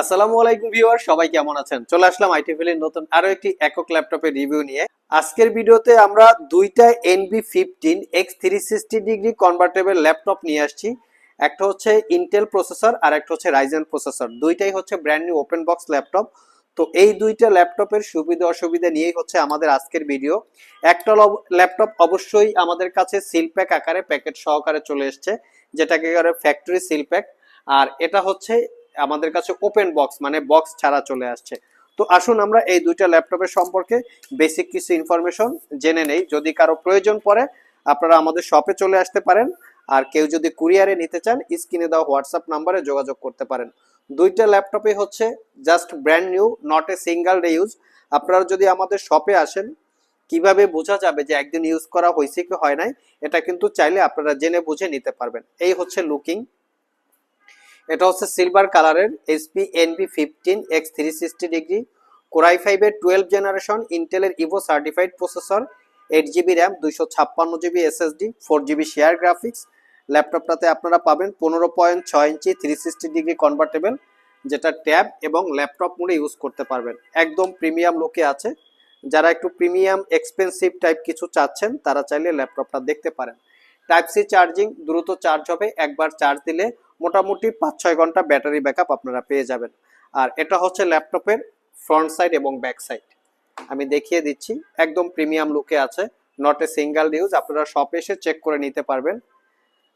আসসালামু আলাইকুম ভিউয়ার, সবাই কেমন আছেন? চলে আসলাম আইটি ফিলের নতুন আরও একটি একক ল্যাপটপের রিভিউ নিয়ে। আজকের ভিডিওতে আমরা দুইটা NB fifteen X three sixty degree convertible laptop নিয়ে আসছি। একটা হচ্ছে ইন্টেল প্রসেসর আর একটা হচ্ছে রাইজেন প্রসেসর দুইটাই হচ্ছে brand new open box laptop. তো এই দুইটা ল্যাপটপের সুবিধা অসুবিধা নিয়েই হচ্ছে আমাদের আজকের ভিডিও। একটা ল্যাপটপ অবশ্যই আমাদের কাছে সিল প্যাক আকারে প্যাকেট সহকারে চলে এসছে, যেটাকে ফ্যাক্টরি সিল প্যাক আর এটা হচ্ছে আমাদের কাছে ওপেন বক্স মানে বক্স ছাড়া চলে আসছে। তো আসুন আমরা এই দুইটা ল্যাপটপের সম্পর্কে বেসিক কিছু ইনফরমেশন জেনে নেই। যদি কারও প্রয়োজন পড়ে, আপনারা আমাদের শপে চলে আসতে পারেন। আর কেউ যদি কুরিয়ারে নিতে চান, স্ক্রিনে দেওয়া হোয়াটসঅ্যাপ নাম্বারে যোগাযোগ করতে পারেন। দুইটা ল্যাপটপে হচ্ছে just brand new not a single day use আপনারা যদি আমাদের শপে আসেন, কীভাবে বোঝা যাবে যে একদিন ইউজ করা হয়েছে কি হয় নাই, এটা কিন্তু চাইলে আপনারা জেনে বুঝে নিতে পারবেন। এই হচ্ছে লুকিং এটা হচ্ছে সিলভার কালারের SP NB fifteen X three sixty degree core i ফাইভের টুয়েলভ জেনারেশন ইন্টেলের Evo certified processor eight GB RAM দুইশো ছাপ্পান্ন GB SSD four GB share graphics ল্যাপটপটাতে আপনারা পাবেন পনেরো পয়েন্ট ছয় ইঞ্চি থ্রি সিক্সটি ডিগ্রি কনভার্টেবল যেটা ট্যাব এবং ল্যাপটপ মোডে ইউজ করতে পারবেন। একদম প্রিমিয়াম লোকে আছে। যারা একটু প্রিমিয়াম এক্সপেন্সিভ টাইপ কিছু চাচ্ছেন, তারা চাইলে ল্যাপটপটা দেখতে পারেন। টাইপ সি চার্জিং দ্রুত চার্জ হবে। একবার চার্জ দিলে মোটামুটি পাঁচ, ছয় ঘণ্টা ব্যাটারি ব্যাকআপ আপনারা পেয়ে যাবেন। আর এটা হচ্ছে ল্যাপটপের ফ্রন্ট সাইড এবং ব্যাক সাইড। আমি দেখিয়ে দিচ্ছি, একদম প্রিমিয়াম লুকে আছে, নট এ সিঙ্গেল ইউজ, আপনারা শপে এসে চেক করে নিতে পারবেন।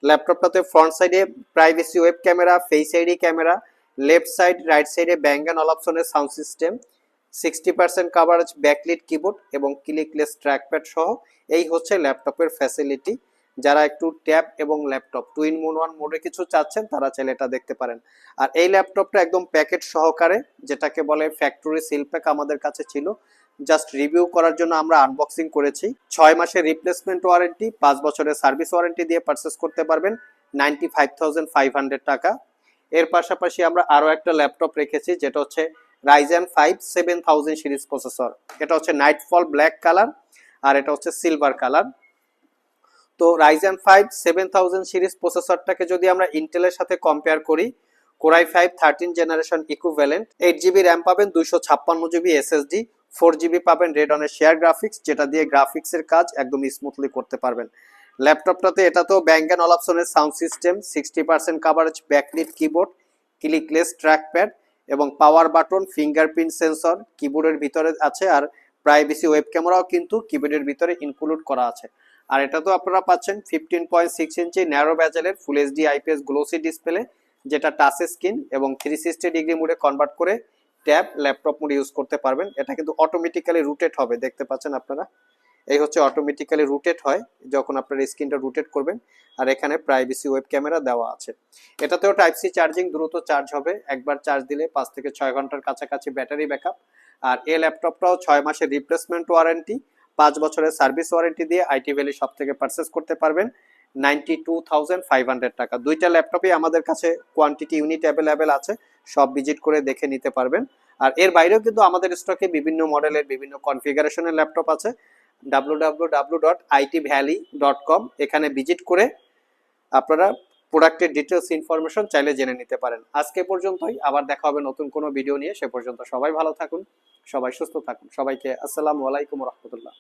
ল্যাপটপটাতে ফ্রন্ট সাইডে privacy web camera, face ID camera, left side, right সাইডে ব্যাঙ্গ অ্যান্ড অপশনের sound system, sixty percent coverage, backlit keyboard এবং ক্লিকলেস ট্র্যাকপ্যাড সহ। এই হচ্ছে ল্যাপটপের ফ্যাসিলিটি। যারা একটু ট্যাব এবং ল্যাপটপ টু ইন মোন ওয়ান মোডে কিছু চাচ্ছেন, তারা চাইলে এটা দেখতে পারেন। আর এই ল্যাপটপটা একদম প্যাকেট সহকারে, যেটাকে বলে ফ্যাক্টরি সিল প্যাক আমাদের কাছে ছিল জাস্ট রিভিউ করার জন্য আমরা আনবক্সিং করেছি। ছয় মাসের রিপ্লেসমেন্ট ওয়ারেন্টি পাঁচ বছরের সার্ভিস ওয়ারেন্টি দিয়ে পারচেস করতে পারবেন নাইনটি ফাইভ ফাইভ হান্ড্রেড টাকা। এর পাশাপাশি আমরা আরও একটা ল্যাপটপ রেখেছি, যেটা হচ্ছে Ryzen five seven thousand series processor এটা হচ্ছে নাইটফল ব্ল্যাক কালার আর এটা হচ্ছে সিলভার কালার তো Ryzen five seven thousand series প্রসেসরটাকে যদি আমরা ইন্টেলের সাথে কম্পেয়ার করি core i five thirteen generation equivalent eight GB RAM পাবেন, দুইশো ছাপ্পান্ন জিবি এসএসডি ফোর জিবি পাবেন রেডনের শেয়ার গ্রাফিক্স যেটা দিয়ে গ্রাফিক্সের কাজ একদম স্মুথলি করতে পারবেন। ল্যাপটপটাতে এটা তো Bang and অলাপসনের sound system sixty percent coverage backlit keyboard clickless trackpad এবং পাওয়ার বাটন ফিঙ্গারপ্রিন্ট সেন্সর কিবোর্ডের ভিতরে আছে আর প্রাইভেসি ওয়েব ক্যামেরাও কিন্তু কিবোর্ডের ভিতরে ইনক্লুড করা আছে। আর এটা তো আপনারা পাচ্ছেন fifteen point six inch narrow ব্যাজেলের full HD IPS glossy display যেটা টাচ স্ক্রিন এবং থ্রি সিক্সটি ডিগ্রি মোডে কনভার্ট করে ট্যাব ল্যাপটপ মোডে ইউজ করতে পারবেন। এটা কিন্তু অটোমেটিক্যালি রুটেট হবে, দেখতে পাচ্ছেন আপনারা? এই হচ্ছে অটোমেটিক্যালি রুটেট হয়, যখন আপনার স্ক্রিনটা রুটেট করবেন। আর এখানে প্রাইভেসি ওয়েব ক্যামেরা দেওয়া আছে। এটাতেও টাইপ সি চার্জিং দ্রুত চার্জ হবে। একবার চার্জ দিলে পাঁচ থেকে ছয় ঘণ্টার কাছাকাছি ব্যাটারি ব্যাকআপ আর এই ল্যাপটপটাও ছয় মাসের রিপ্লেসমেন্ট ওয়ারেন্টি পাঁচ বছরের সার্ভিস ওয়ারেন্টি দিয়ে আইটি ভ্যালি সব থেকে পারচেস করতে পারবেন। Ninety two thousand five hundred টাকা। দুইটা ল্যাপটপই আমাদের কাছে কোয়ান্টিটি ইউনিট অ্যাভেলেবেল আছে, সব ভিজিট করে দেখে নিতে পারবেন। আর এর বাইরেও কিন্তু আমাদের স্টকে বিভিন্ন মডেলের বিভিন্ন কনফিগারেশনের ল্যাপটপ আছে। W W dot IT Valley dot com এখানে ভিজিট করে আপনারা প্রোডাক্টের ডিটেলস ইনফরমেশন চাইলে জেনে নিতে পারেন। আজকে পর্যন্তই, আবার দেখা হবে নতুন কোনো ভিডিও নিয়ে। সে পর্যন্ত সবাই ভালো থাকুন, সবাই সুস্থ থাকুন। সবাইকে আসসালামু আলাইকুম রহমতুল্লাহ।